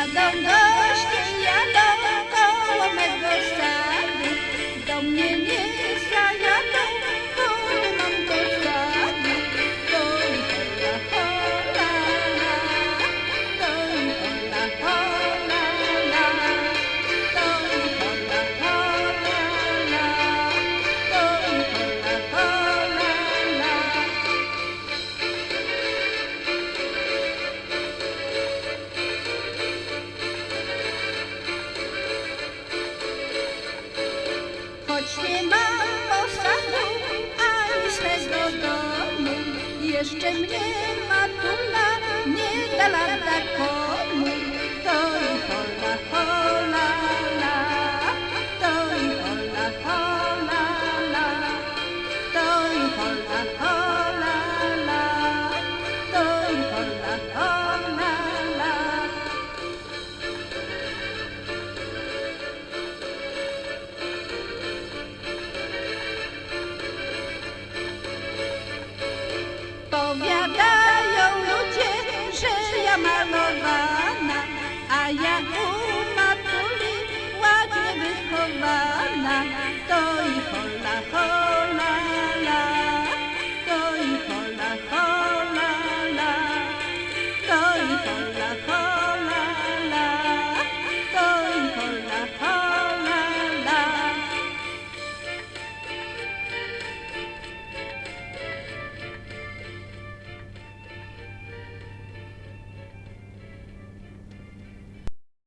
Jadą goście, jadą koło mego stanu. jeszcze mnie matula. Powiadają ludzie, że ja malowana, a ja u matuli ładnie wychowana. To